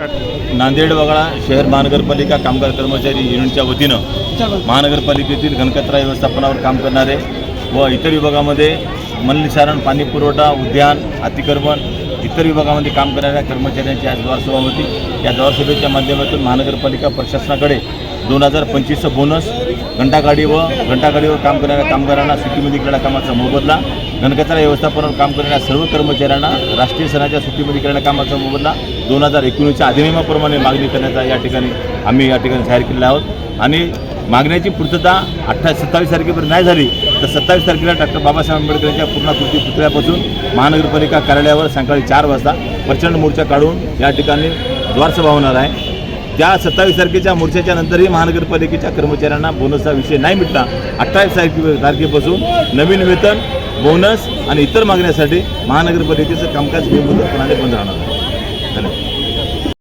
नांदेड वगळा शहर महानगरपालिका कामगार कर्मचारी युनिटच्या वतीनं महानगरपालिकेतील घनकचरा व्यवस्थापनावर काम करणारे व इतर विभागामध्ये मलनिसारण पाणी पुरवठा उद्यान अतिक्रमण इतर विभागामध्ये काम करणाऱ्या कर्मचाऱ्यांची आज द्वारसभा होती. या द्वारसभेच्या माध्यमातून महानगरपालिका प्रशासनाकडे दोन हजार पंचवीसचा बोनस घंटागाडी व घंटागाडीवर काम करणाऱ्या कामगारांना सुट्टीमध्ये केलेल्या कामाचा मोबदला. घनकचरा व्यवस्थापनावर काम करणाऱ्या सर्व कर्मचाऱ्यांना राष्ट्रीय सणाच्या सुट्टीमध्ये केलेल्या कामाचा मोबदला. दोन हजार एकोणीसच्या अधिनियमाप्रमाणे मागणी करण्याचा या ठिकाणी आम्ही या ठिकाणी जाहीर केलेला आहोत. आणि मागण्याची पूर्तता अठ्ठा सत्तावीस तारखेपर्यंत नाही झाली तर सत्तावीस तारखेला डॉक्टर बाबासाहेब आंबेडकर यांच्या पूर्णाकृती पुतळ्यापासून महानगरपालिका कार्यालयावर सकाळी चार वाजता प्रचंड मोर्चा काढून या ठिकाणी द्वारसभा होणार आहे. त्या सत्तावीस तारखेच्या मोर्चाच्या नंतरही महानगरपालिकेच्या कर्मचाऱ्यांना बोनसचा विषय नाही मिटला अठ्ठावीस तारखे तारखेपासून नवीन वेतन बोनस आणि इतर मागण्यासाठी महानगरपालिकेचं कामकाज बेमुदतपणाने बंद राहणार आहे.